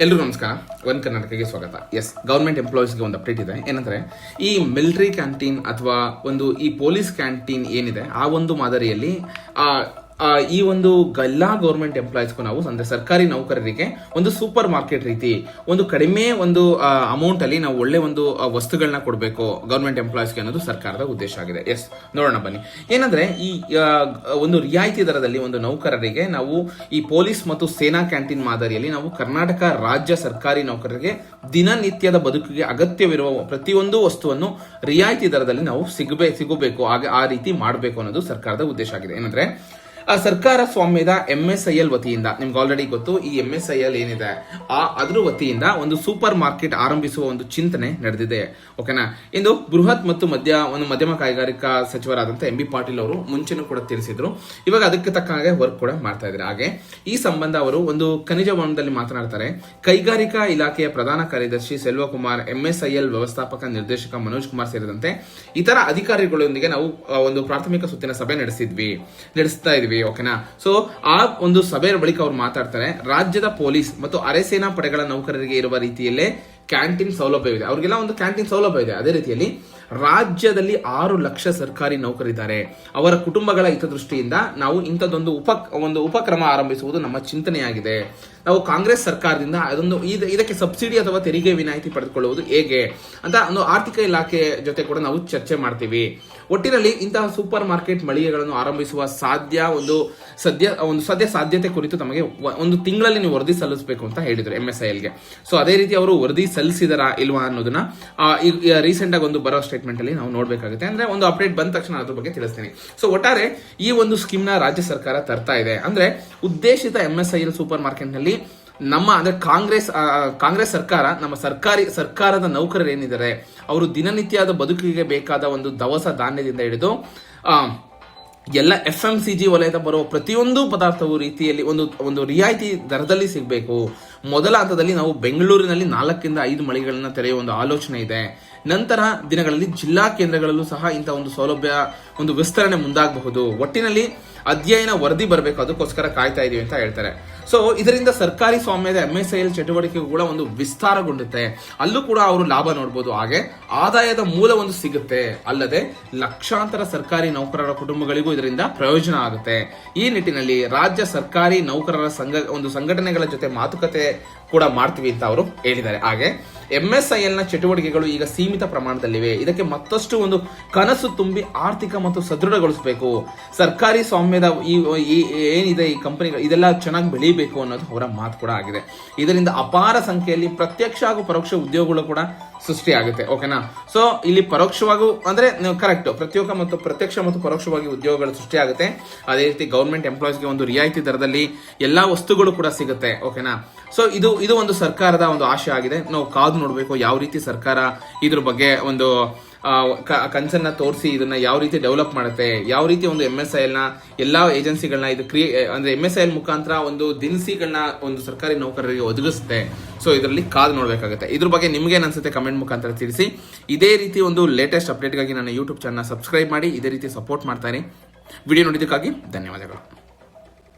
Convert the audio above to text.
ಎಲ್ರಿಗೂ ನಮಸ್ಕಾರ. ಒಂದು ಕರ್ನಾಟಕಕ್ಕೆ ಸ್ವಾಗತ. ಎಸ್ ಗೌರ್ಮೆಂಟ್ ಎಂಪ್ಲಾಯೀಸ್ಗೆ ಒಂದು ಅಪ್ಡೇಟ್ ಇದೆ. ಏನಂದ್ರೆ, ಈ ಮಿಲಿಟರಿ ಕ್ಯಾಂಟೀನ್ ಅಥವಾ ಒಂದು ಈ ಪೊಲೀಸ್ ಕ್ಯಾಂಟೀನ್ ಏನಿದೆ, ಆ ಒಂದು ಮಾದರಿಯಲ್ಲಿ ಈ ಒಂದು ಎಲ್ಲಾ ಗೌರ್ಮೆಂಟ್ ಎಂಪ್ಲಾಯೀಸ್ಗೂ ನಾವು ಅಂದ್ರೆ ಸರ್ಕಾರಿ ನೌಕರರಿಗೆ ಒಂದು ಸೂಪರ್ ಮಾರ್ಕೆಟ್ ರೀತಿ, ಒಂದು ಕಡಿಮೆ ಒಂದು ಅಮೌಂಟ್ ಅಲ್ಲಿ ನಾವು ಒಳ್ಳೆ ಒಂದು ವಸ್ತುಗಳನ್ನ ಕೊಡಬೇಕು ಗೌರ್ಮೆಂಟ್ ಎಂಪ್ಲಾಯೀಸ್ಗೆ ಅನ್ನೋದು ಸರ್ಕಾರದ ಉದ್ದೇಶ ಆಗಿದೆ. ಎಸ್ ನೋಡೋಣ ಬನ್ನಿ. ಏನಂದ್ರೆ ಈ ಒಂದು ರಿಯಾಯಿತಿ ದರದಲ್ಲಿ ಒಂದು ನೌಕರರಿಗೆ ನಾವು ಈ ಪೊಲೀಸ್ ಮತ್ತು ಸೇನಾ ಕ್ಯಾಂಟೀನ್ ಮಾದರಿಯಲ್ಲಿ ನಾವು ಕರ್ನಾಟಕ ರಾಜ್ಯ ಸರ್ಕಾರಿ ನೌಕರರಿಗೆ ದಿನನಿತ್ಯದ ಬದುಕಿಗೆ ಅಗತ್ಯವಿರುವ ಪ್ರತಿಯೊಂದು ವಸ್ತುವನ್ನು ರಿಯಾಯಿತಿ ದರದಲ್ಲಿ ನಾವು ಸಿಗಬೇ, ಸಿಗಬೇಕು ಆಗ ಆ ರೀತಿ ಮಾಡಬೇಕು ಅನ್ನೋದು ಸರ್ಕಾರದ ಉದ್ದೇಶ ಆಗಿದೆ. ಏನಂದ್ರೆ ಸರ್ಕಾರ ಸ್ವಾಮ್ಯದ ಎಂ ಎಸ್ ಐ ಎಲ್ ವತಿಯಿಂದ, ನಿಮ್ಗೆ ಆಲ್ರೆಡಿ ಗೊತ್ತು, ಈ ಎಂ ಎಸ್ ಐ ಎಲ್ ಏನಿದೆ, ಆ ಅದ್ರ ವತಿಯಿಂದ ಒಂದು ಸೂಪರ್ ಮಾರ್ಕೆಟ್ ಆರಂಭಿಸುವ ಒಂದು ಚಿಂತನೆ ನಡೆದಿದೆ. ಓಕೆನಾ ಇಂದು ಬೃಹತ್ ಮತ್ತು ಮಧ್ಯ, ಒಂದು ಮಧ್ಯಮ ಕೈಗಾರಿಕಾ ಸಚಿವರಾದಂಥ ಎಂ ಬಿ ಪಾಟೀಲ್ ಅವರು ಮುಂಚೆನೂ ಕೂಡ ತಿಳಿಸಿದ್ರು. ಇವಾಗ ಅದಕ್ಕೆ ತಕ್ಕ ಹಾಗೆ ವರ್ಕ್ ಕೂಡ ಮಾಡ್ತಾ ಇದ್ದಾರೆ. ಹಾಗೆ, ಈ ಸಂಬಂಧ ಅವರು ಒಂದು ಖನಿಜ ಭವನದಲ್ಲಿ ಮಾತನಾಡ್ತಾರೆ. ಕೈಗಾರಿಕಾ ಇಲಾಖೆಯ ಪ್ರಧಾನ ಕಾರ್ಯದರ್ಶಿ ಸೆಲ್ವಕುಮಾರ್ ಎಲ್ ವ್ಯವಸ್ಥಾಪಕ ನಿರ್ದೇಶಕ ಮನೋಜ್ ಕುಮಾರ್ ಸೇರಿದಂತೆ ಇತರ ಅಧಿಕಾರಿಗಳೊಂದಿಗೆ ನಾವು ಒಂದು ಪ್ರಾಥಮಿಕ ಸುತ್ತಿನ ಸಭೆ ನಡೆಸಿದ್ವಿ, ನಡೆಸ್ತಾ ಇದ್ವಿ. ಓಕೆನಾ ಸೊ ಆ ಒಂದು ಸಭೆಯ ಬಳಿಕ ಅವ್ರು ಮಾತಾಡ್ತಾರೆ. ರಾಜ್ಯದ ಪೊಲೀಸ್ ಮತ್ತು ಅರೆಸೇನಾ ಪಡೆಗಳ ನೌಕರರಿಗೆ ಇರುವ ರೀತಿಯಲ್ಲೇ ಕ್ಯಾಂಟೀನ್ ಸೌಲಭ್ಯವಿದೆ. ಅವ್ರಿಗೆಲ್ಲ ಒಂದು ಕ್ಯಾಂಟೀನ್ ಸೌಲಭ್ಯ ಇದೆ. ಅದೇ ರೀತಿಯಲ್ಲಿ ರಾಜ್ಯದಲ್ಲಿ ಆರು ಲಕ್ಷ ಸರ್ಕಾರಿ ನೌಕರಿದ್ದಾರೆ. ಅವರ ಕುಟುಂಬಗಳ ಹಿತದೃಷ್ಟಿಯಿಂದ ನಾವು ಇಂಥದ್ದೊಂದು ಉಪ, ಒಂದು ಉಪಕ್ರಮ ಆರಂಭಿಸುವುದು ನಮ್ಮ ಚಿಂತನೆಯಾಗಿದೆ. ನಾವು ಕಾಂಗ್ರೆಸ್ ಸರ್ಕಾರದಿಂದ ಅದೊಂದು ಇದ- ಇದಕ್ಕೆ ಸಬ್ಸಿಡಿ ಅಥವಾ ತೆರಿಗೆ ವಿನಾಯಿತಿ ಪಡೆದುಕೊಳ್ಳುವುದು ಹೇಗೆ ಅಂತ ಒಂದು ಆರ್ಥಿಕ ಇಲಾಖೆ ಜೊತೆ ಕೂಡ ನಾವು ಚರ್ಚೆ ಮಾಡ್ತೀವಿ. ಒಟ್ಟಿನಲ್ಲಿ ಇಂತಹ ಸೂಪರ್ ಮಾರ್ಕೆಟ್ ಮಳಿಗೆಗಳನ್ನು ಆರಂಭಿಸುವ ಸಾಧ್ಯ ಒಂದು ಸದ್ಯ ಒಂದು ಸದ್ಯ ಸಾಧ್ಯತೆ ಕುರಿತು ತಮಗೆ ಒಂದು ತಿಂಗಳಲ್ಲಿ ನೀವು ವರದಿ ಸಲ್ಲಿಸಬೇಕು ಅಂತ ಹೇಳಿದ್ರು ಎಂ ಎಸ್ ಐ ಎಲ್ಗೆ ಸೊ ಅದೇ ರೀತಿ ಅವರು ವರದಿ ಸಲ್ಲಿಸಿದರಾ ಇಲ್ವಾ ಅನ್ನೋದನ್ನ ರೀಸೆಂಟ್ ಆಗಿ ಒಂದು ಬರೋ ಸ್ಟೇಟ್ಮೆಂಟ್ ಅಲ್ಲಿ ನಾವು ನೋಡಬೇಕಾಗುತ್ತೆ. ಅಂದ್ರೆ ಒಂದು ಅಪ್ಡೇಟ್ ಬಂದ ತಕ್ಷಣ ಅದ್ರ ಬಗ್ಗೆ ತಿಳಿಸ್ತೀನಿ. ಸೊ ಒಟ್ಟಾರೆ ಈ ಒಂದು ಸ್ಕೀಮ್ನ ರಾಜ್ಯ ಸರ್ಕಾರ ತರ್ತಾ ಇದೆ. ಅಂದ್ರೆ ಉದ್ದೇಶಿತ M S I L super ಮಾರ್ಕೆಟ್ನಲ್ಲಿ ನಮ್ಮ ಅಂದ್ರೆ ಕಾಂಗ್ರೆಸ್ ಕಾಂಗ್ರೆಸ್ ಸರ್ಕಾರ ನಮ್ಮ ಸರ್ಕಾರಿ ಸರ್ಕಾರದ ನೌಕರರು ಏನಿದ್ದಾರೆ ಅವರು ದಿನನಿತ್ಯದ ಬದುಕಿಗೆ ಬೇಕಾದ ಒಂದು ದವಸ ಧಾನ್ಯದಿಂದ ಹಿಡಿದು ಆ, ಎಲ್ಲ ಎಫ್ ಎಂ ಸಿ ಜಿ ವಲಯದ ಬರುವ ಪ್ರತಿಯೊಂದು ಪದಾರ್ಥವು ರೀತಿಯಲ್ಲಿ ಒಂದು ಒಂದು ರಿಯಾಯಿತಿ ದರದಲ್ಲಿ ಸಿಗಬೇಕು. ಮೊದಲ ಹಂತದಲ್ಲಿ ನಾವು ಬೆಂಗಳೂರಿನಲ್ಲಿ ನಾಲ್ಕರಿಂದ ಐದು ಮಳಿಗೆಗಳನ್ನು ತೆರೆಯುವ ಒಂದು ಆಲೋಚನೆ ಇದೆ. ನಂತರ ದಿನಗಳಲ್ಲಿ ಜಿಲ್ಲಾ ಕೇಂದ್ರಗಳಲ್ಲೂ ಸಹ ಇಂಥ ಒಂದು ಸೌಲಭ್ಯ, ಒಂದು ವಿಸ್ತರಣೆ ಮುಂದಾಗಬಹುದು. ಒಟ್ಟಿನಲ್ಲಿ ಅಧ್ಯಯನ ವರದಿ ಬರಬೇಕು, ಅದಕ್ಕೋಸ್ಕರ ಕಾಯ್ತಾ ಇದೀವಿ ಅಂತ ಹೇಳ್ತಾರೆ. ಸೊ ಇದರಿಂದ ಸರ್ಕಾರಿ ಸ್ವಾಮ್ಯದ ಎಂ ಎಸ್ ಐ ಎಲ್ ಚಟುವಟಿಕೆಗೂ ಕೂಡ ಒಂದು ವಿಸ್ತಾರಗೊಂಡುತ್ತೆ ಅಲ್ಲೂ ಕೂಡ ಅವರು ಲಾಭ ನೋಡಬಹುದು ಹಾಗೆ ಆದಾಯದ ಮೂಲ ಒಂದು ಸಿಗುತ್ತೆ. ಅಲ್ಲದೆ ಲಕ್ಷಾಂತರ ಸರ್ಕಾರಿ ನೌಕರರ ಕುಟುಂಬಗಳಿಗೂ ಇದರಿಂದ ಪ್ರಯೋಜನ ಆಗುತ್ತೆ. ಈ ನಿಟ್ಟಿನಲ್ಲಿ ರಾಜ್ಯ ಸರ್ಕಾರಿ ನೌಕರರ ಸಂಘ, ಒಂದು ಸಂಘಟನೆಗಳ ಜೊತೆ ಮಾತುಕತೆ ಕೂಡ ಮಾಡ್ತೀವಿ ಅಂತ ಅವರು ಹೇಳಿದ್ದಾರೆ. ಹಾಗೆ ಎಂ ಎಸ್ ಐ ಎಲ್ನ ಚಟುವಟಿಕೆಗಳು ಈಗ ಸೀಮಿತ ಪ್ರಮಾಣದಲ್ಲಿವೆ. ಇದಕ್ಕೆ ಮತ್ತಷ್ಟು ಒಂದು ಕನಸು ತುಂಬಿ ಆರ್ಥಿಕ ಮತ್ತು ಸದೃಢಗೊಳಿಸಬೇಕು. ಸರ್ಕಾರಿ ಸ್ವಾಮ್ಯದ ಈ- ಏನಿದೆ ಈ ಕಂಪನಿಗಳು, ಇದೆಲ್ಲ ಚೆನ್ನಾಗಿ ಬೆಳೀಬೇಕು ಅನ್ನೋದು ಅವರ ಮಾತು ಕೂಡ ಆಗಿದೆ. ಇದರಿಂದ ಅಪಾರ ಸಂಖ್ಯೆಯಲ್ಲಿ ಪ್ರತ್ಯಕ್ಷ ಹಾಗೂ ಪರೋಕ್ಷ ಉದ್ಯೋಗಗಳು ಕೂಡ ಸೃಷ್ಟಿಯಾಗುತ್ತೆ ಓಕೆನಾ ಸೊ ಇಲ್ಲಿ ಪರೋಕ್ಷವಾಗೂ, ಅಂದ್ರೆ ಕರೆಕ್ಟ್ ಪ್ರತ್ಯೇಕ ಮತ್ತು ಪ್ರತ್ಯಕ್ಷ ಮತ್ತು ಪರೋಕ್ಷವಾಗಿ ಉದ್ಯೋಗಗಳು ಸೃಷ್ಟಿ ಆಗುತ್ತೆ ಅದೇ ರೀತಿ ಗೌರ್ಮೆಂಟ್ ಎಂಪ್ಲಾಯೀಸ್ಗೆ ಒಂದು ರಿಯಾಯಿತಿ ದರದಲ್ಲಿ ಎಲ್ಲಾ ವಸ್ತುಗಳು ಕೂಡ ಸಿಗುತ್ತೆ ಓಕೆನಾ ಸೊ ಇದು ಇದು ಒಂದು ಸರ್ಕಾರದ ಒಂದು ಆಶೆ ಆಗಿದೆ. ನಾವು ಕಾದು ನೋಡಬೇಕು ಯಾವ ರೀತಿ ಸರ್ಕಾರ ಇದ್ರ ಬಗ್ಗೆ ಒಂದು ಕನ್ಸನ್ನ ತೋರಿಸಿ ಇದನ್ನ ಯಾವ ರೀತಿ ಡೆವಲಪ್ ಮಾಡುತ್ತೆ, ಯಾವ ರೀತಿ ಒಂದು ಎಂ ಎಸ್ ಐ ಎಲ್ನ ಎಲ್ಲಾ ಏಜೆನ್ಸಿಗಳನ್ನ ಇದು ಕ್ರಿಯೇ ಅಂದ್ರೆ ಎಂ ಎಸ್ ಐ ಎಲ್ ಮುಖಾಂತರ ಒಂದು ದಿನಸಿಗಳನ್ನ ಒಂದು ಸರ್ಕಾರಿ ನೌಕರರಿಗೆ ಒದಗಿಸುತ್ತೆ. ಸೊ ಇದರಲ್ಲಿ ಕಾದು ನೋಡಬೇಕಾಗುತ್ತೆ. ಇದ್ರ ಬಗ್ಗೆ ನಿಮ್ಗೆ ಅನ್ಸುತ್ತೆ ಕಮೆಂಟ್ ಮುಖಾಂತರ ತಿಳಿಸಿ. ಇದೇ ರೀತಿ ಒಂದು ಲೇಟೆಸ್ಟ್ ಅಪ್ಡೇಟ್ಗಾಗಿ ನನ್ನ ಯೂಟ್ಯೂಬ್ ಚಾನಲ್ ಸಬ್ಸ್ಕ್ರೈಬ್ ಮಾಡಿ, ಇದೇ ರೀತಿ ಸಪೋರ್ಟ್ ಮಾಡ್ತಾರೆ. ವಿಡಿಯೋ ನೋಡಿದ್ದಕ್ಕಾಗಿ ಧನ್ಯವಾದಗಳು.